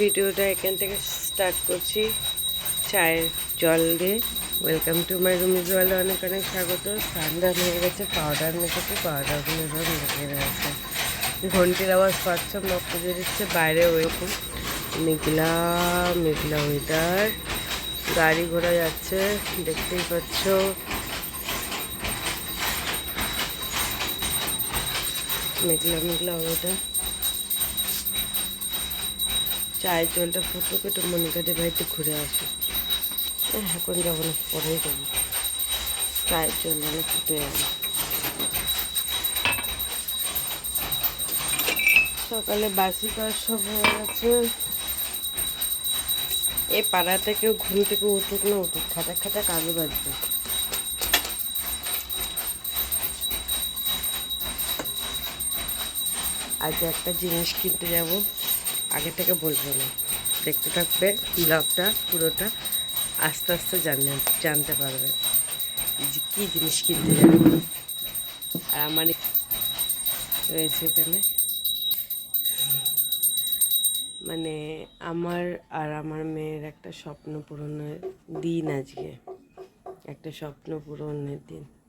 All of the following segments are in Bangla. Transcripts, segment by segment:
ভিডিওটা এখান থেকে স্টার্ট করছি। চায়ের জল দিয়ে। ওয়েলকাম টু মাই রুম জলে অনেক অনেক স্বাগত। ঠান্ডা হয়ে গেছে পাউডার মেখেছে পাউডারগুলো সব মেখে গেছে। ঘন্টির আওয়াজ পাচ্ছ মক পুজো দিচ্ছে, বাইরে ওরকম মেঘলা মেঘলা ওয়েদার গাড়ি ঘোড়া যাচ্ছে, দেখতেই পাচ্ছ। মেঘলা মেঘলা ওয়েদার চায়ের জলটা ফুটুক একটু মনিকাদের বাড়িতে ঘুরে আসি। এখন যাব না, পরেই যাব। চায়ের জল অনেক ফুটে যাবে সকালে বাসি কাজ সব হয়ে গেছে এই পাড়াতে কেউ ঘুম থেকে উঠুক না উঠুক, খাটা খাটা কাজে বাজবে। আজ একটা জিনিস কিনতে যাব। আগে থেকে বলব না। দেখতে থাকবে ব্লগটা পুরোটা আস্তে আস্তে জানতে জানতে পারবে যে কী জিনিস কিনতে যাব। আর আমার রয়েছে এখানে। মানে আমার আর আমার মেয়ের একটা স্বপ্ন পূরণের দিন আজকে। একটা স্বপ্ন পূরণের দিন।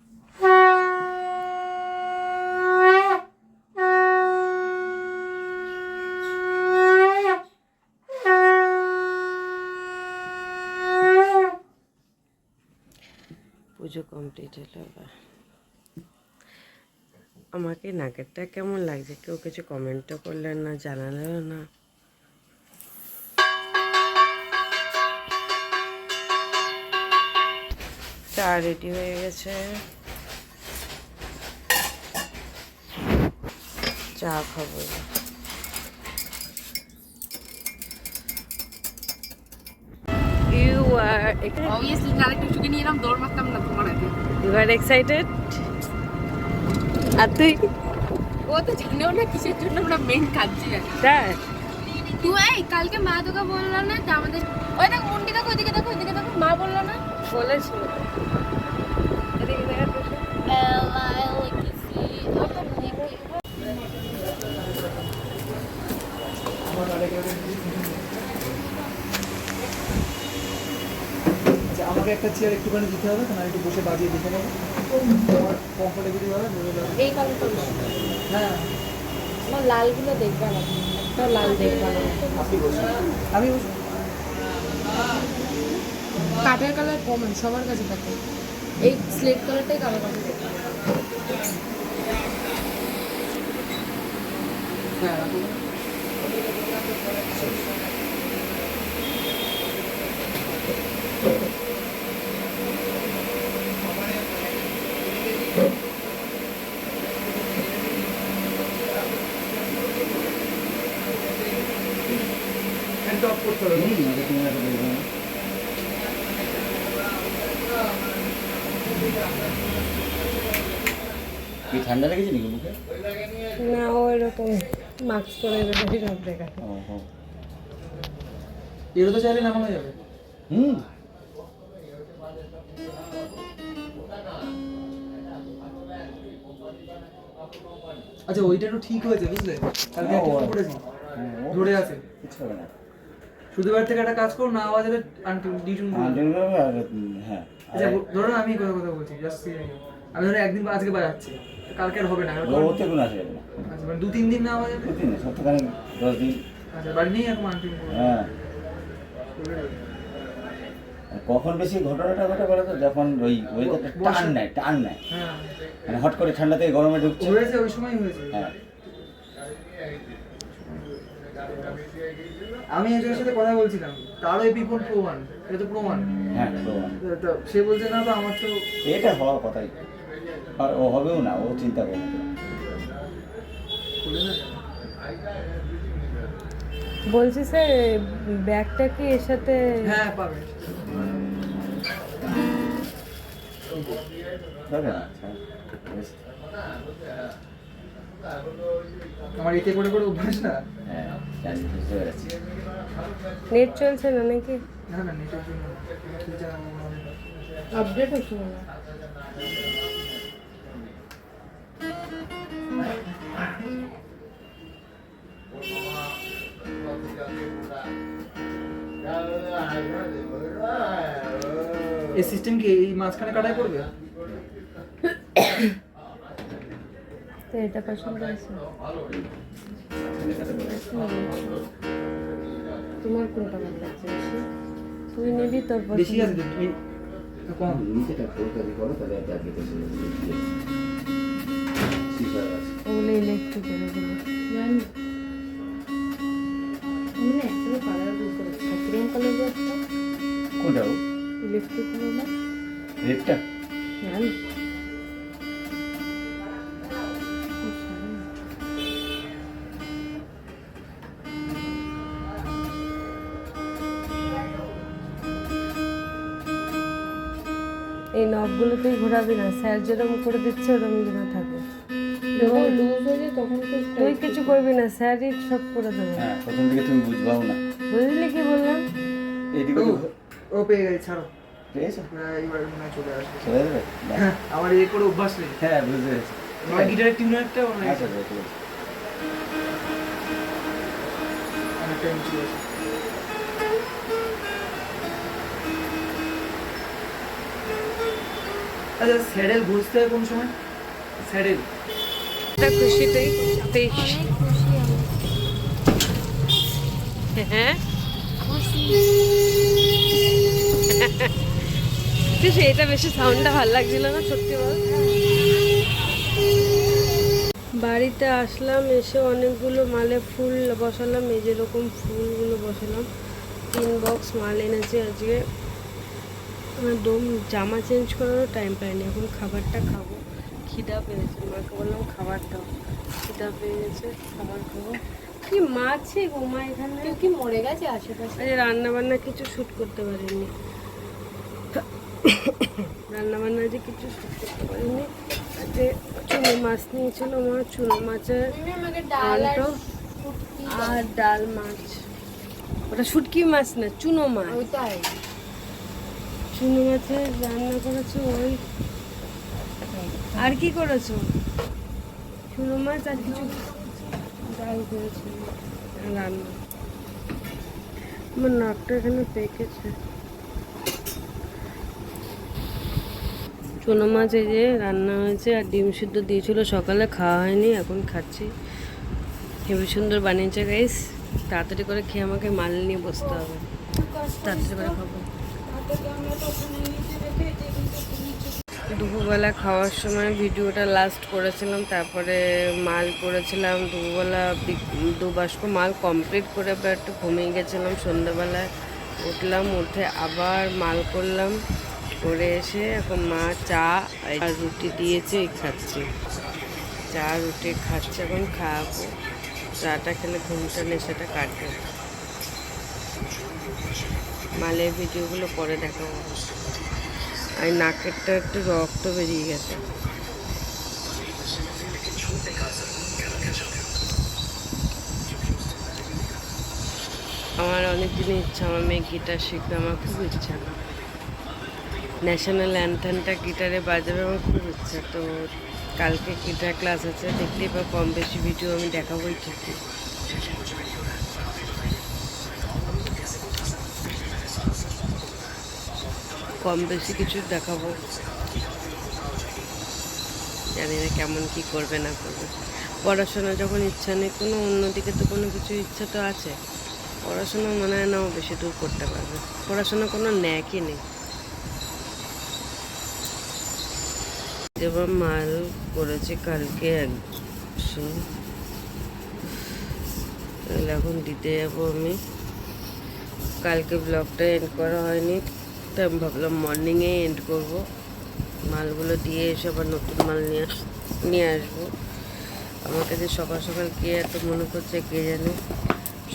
পুজো কমপ্লিট হলো আমাকে নাকেরটা কেমন লাগছে? কেউ কিছু কমেন্টও করলেন না, জানালেও না। চা রেডি হয়ে গেছে। চা খাব। এবার। You are অবভিয়াসলি আরেকটু নিয়ে এলাম দৌড় মারতাম না তোমার আগে। you excited? আর তুই? ও তো জানেও না কিসের জন্য আমরা মেন যাচ্ছি তাই তুই এই কালকে মা তোকে বলল না যে আমাদের ওই দেখ মুন্ডি দেখো ওইদিকে দেখো ওইদিকে দেখো মা বলল না? বলেছিল। এদিকে দেখা তো। আচ্ছা আমাকে একটা চেয়ার একটুখানি দিতে হবে কারণ একটু বসে বাজিয়ে দেখে নেব। আমার কমফোর্টেবল হবে এই কালারটা হ্যাঁ। আমার লালগুলো দেখবে না একটা লাল দেখবে না। আপনি বসুন আমি বসুন কাঠের কালার কমন সবার কাছে থাকে। এই স্লেট কালারটাই কালো কালার হ্যাঁ রাখুন। ফ্যানটা অফ করতে হবে কি ঠান্ডা লেগেছে নাকি মুখে না ওই রকম মাস্ক পরে সব ও এগুলো তো চাইলে নামানো যাবে। হুম। আচ্ছা ওইটা একটু ঠিক হয়েছে বুঝলে? কালকে হ্যাঁ, একটা ও- করেছি হ্যাঁ, ধরে আছে। কিছু হবে না। শুধু এবার থেকে একটা কাজ করো না আওয়াজ এলে ডিটুন হ্যাঁ, আচ্ছা আর- ধরো আমি কথা কথা বলছি জাস্ট আমি। ধরো একদিন আজকে বাজাচ্ছি কালকে আর হবে না ওতে কোনো আসে না। আচ্ছা মানে দু তিন দিন না আওয়াজ যাবে? দুদিন না সপ্তাহখানে দশ দিন। আচ্ছা বাড়ি নেই এখন আন্টি হ্যাঁ। কখন বেশি ঘটনাটা ঘটে বলে তো? যখন ওই ওয়েদারটা টান নেয় টান নেয়। হ্যাঁ। মানে হট করে ঠান্ডা থেকে গরমে ঢুকছে। হয়েছে ওই সময় হয়েছে। হ্যাঁ। আমি একজনের সাথে কথা বলছিলাম। তার ওই পিপন প্রো ওয়ান এটা তো প্রো ওয়ান হ্যাঁ তো তো সে বলছে না তো আমার তো এটা হওয়ার কথাই। আর ও হবেও না ও চিন্তা করবে বলছি স্যার ব্যাগটা কি এর সাথে হ্যাঁ পাবে। না আচ্ছা বেশ। আমার এতে করে করে অভ্যাস না নেট চলছে না নাকি না না নেট চলছে না আপডেট হচ্ছে না এই সিস্টেম কি এই মাঝখানে কাটাই পড়বে তো এটা পছন্দ আছে তোমার কোনটা ভালো লাগছে বেশি? তুই নিবি তোর বেশি আছে তুমি কম নিচেটা কলকাতি করো তাহলে একটা আগে ওগুলো ইলেকট্রিক করে দেবো জানি। আমি না একটা কালার বুঝতে পারছি কালার কোনটা ইলেকট্রিক হলো রেডটা জানি। এই নবগুলো তুই ঘোরাবি না। স্যার যেরকম করে দিচ্ছে ওরকম যেন থাকে। যখন লুজ হয়ে যায় তখন তো তুই কিছু করবি। না স্যারই সব করে দেবে। হ্যাঁ প্রথম থেকে তুমি বুঝবাও না। বুঝলি কি বললাম? এইদিকে ও, পেয়ে গেছে ছাড়ো। হ্যাঁ, হয় হ্যাঁ, আমার এই করে অভ্যাস নেই। হ্যাঁ বুঝতে পেরেছি। গিটারের টিউন একটা অনেক আচ্ছা স্যাডেল ঘুরতে হয় কোন সময়? স্যাডেল। এটা খুশিতেই হ্যাঁ? খুশি। এটা বেশি সাউন্ডটা ভালো লাগছিল না সত্যি বল। বাড়িতে আসলাম এসে অনেকগুলো মালে ফুল বসালাম এই যেরকম ফুলগুলো বসালাম। তিন বক্স মাল এনেছি আজকে। দম জামা চেঞ্জ করারও টাইম পাইনি। এখন খাবারটা খাব। খিদা পেয়েছে। মাকে বললাম খাবার দাও। খিদা পেয়েছে খাবার খাব। কি মাছে গো মা এখানে? কি মরে গেছে আশেপাশে? রান্না বান্না কিছু শ্যুট করতে পারিনি। রান্না বান্না যে কিছু শ্যুট করতে পারিনি। আজকে চুনো মাছ নিয়েছিল মা চুনো মাছের আলটো আর ডাল মাছ। ওটা শুটকি মাছ না চুনো মাছ। ওইটাই। চুনো মাছের রান্না করেছ ওই। আর কি করেছ? চুনো মাছ আর কিছু ডাল করেছ রান্না। আমার নাকটা এখানে পেকেছে। চুনো মাছ এই যে রান্না হয়েছে আর ডিম সিদ্ধ দিয়েছিল সকালে খাওয়া হয়নি এখন খাচ্ছি। হেবি সুন্দর বানিয়েছে গাইস তাড়াতাড়ি করে খেয়ে আমাকে মাল নিয়ে বসতে হবে। তাড়াতাড়ি করে খাব। দুপুরবেলা খাওয়ার সময় ভিডিওটা লাস্ট করেছিলাম, তারপরে মাল করেছিলাম। দুপুরবেলা বি- দু বাস্ক মাল কমপ্লিট করে একটু ঘুমিয়ে গেছিলাম সন্ধ্যাবেলায়। উঠলাম, উঠে আবার মাল করলাম। করে এসে এখন মা চা আর রুটি দিয়েছে, খাচ্ছি। চা, রুটি খাচ্ছে, এখন খাওয়াবো চাটা খেলে ঘুমটা নেশাটা কাটবে মালের ভিডিওগুলো পরে দেখাবো। আর নাকেরটা একটু রক্ত বেরিয়ে গেছে। আমার অনেক দিনের ইচ্ছা, আমার মেয়ে গিটার শিখবে, আমার খুব ইচ্ছা। ন্যাশনাল অ্যান্থেমটা গিটারে বাজাবে আমার খুব ইচ্ছা। তো কালকে গিটার ক্লাস আছে, দেখতেই বা কম বেশি ভিডিও আমি দেখাবোই ঠিকই। কম বেশি কিছু দেখাবো। জানি না কেমন কি করবে না করবে। পড়াশোনা যখন ইচ্ছা নেই, কোনো অন্যদিকে তো কোনো কিছু ইচ্ছা তো আছে। পড়াশোনা মনে হয় না বেশি দূর করতে পারবে। পড়াশোনা কোনো ন্যাকই নেই। যেমন মাল করেছে কালকে একশো এখন দিতে যাব আমি। কালকে ব্লগটা এন্ড করা হয়নি। তো আমি ভাবলাম মর্নিংয়ে এন্ড করব। মালগুলো দিয়ে এসে আবার নতুন মাল নিয়ে নিয়ে আসব। আমার কাছে সকাল সকাল কে এত মনে করছে কে জানে?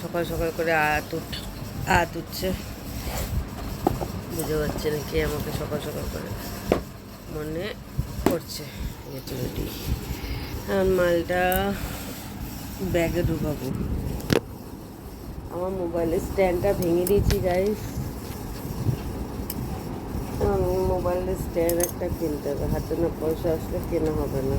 সকাল সকাল করে আত উঠ, আত উঠছে। বুঝতে পারছে না কে আমাকে সকাল সকাল করে মনে করছে। গেছে রেডি আর মালটা ব্যাগে ঢুকাবো। আমার মোবাইলের স্ট্যান্ডটা ভেঙে দিয়েছি গাইস হ্যাঁ, মোবাইলের স্ট্যান্ড একটা কিনতে হবে। হাতে না পয়সা আসলে কেনা হবে না।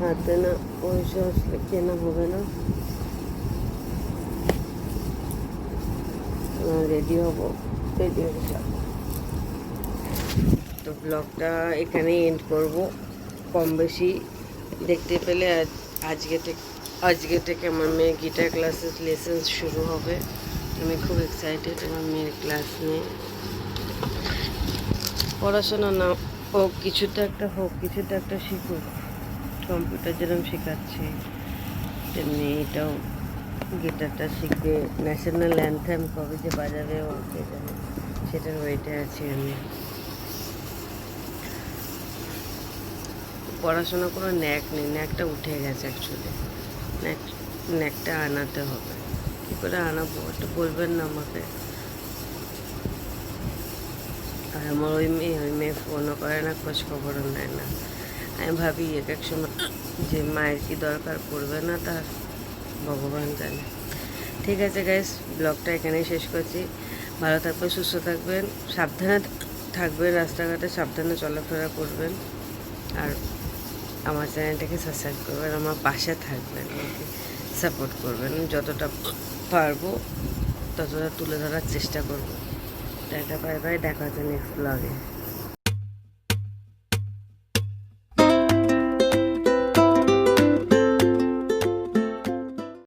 হাতে না পয়সা আসলে কেনা হবে না। রেডি হব। রেডি হয়ে যাব তো ব্লগটা এখানেই এন্ড করব। কম বেশি দেখতে পেলে আজ- আজকে থেকে আজকে থেকে আমার মেয়ের গিটার ক্লাসের লেসেন্স শুরু হবে। আমি খুব এক্সাইটেড আমার মেয়ের ক্লাস নিয়ে। পড়াশোনা না, হোক কিছুতে একটা হোক কিছুতে একটা শিখুক। কম্পিউটার যেরকম শেখাচ্ছে, তেমনি এটাও গিটারটা শিখবে। ন্যাশনাল অ্যান্থেম কবে যে বাজাবে ও কে জানে, সেটার ওয়েটে আছি আমি। পড়াশোনা কোনো ন্যাক নেই, ন্যাকটা উঠে গেছে অ্যাকচুয়ালি ন্যাক, ন্যাকটা আনাতে হবে। কী করে আনাবো, একটু বলবেন না আমাকে? আর আমার ওই মেয়ে ওই মেয়ে ফোনও করে না খোঁজ খবরও নেয় না। আমি ভাবি, এক এক সময় যে মায়ের কি দরকার পড়বে না তার? ভগবান জানে। ঠিক আছে গাইস ব্লগটা এখানেই শেষ করছি। ভালো থাকবেন, সুস্থ থাকবেন, সাবধানে থাকবেন, রাস্তাঘাটে সাবধানে চলাফেরা করবেন। আর আমার চ্যানেলটাকে সাবস্ক্রাইব করবেন, আমার পাশে থাকবেন, আমাকে সাপোর্ট করবেন। যতটা পারব, ততটা তুলে ধরার চেষ্টা করব। টাটা বাই বাই দেখা হচ্ছে নেক্সট ব্লগে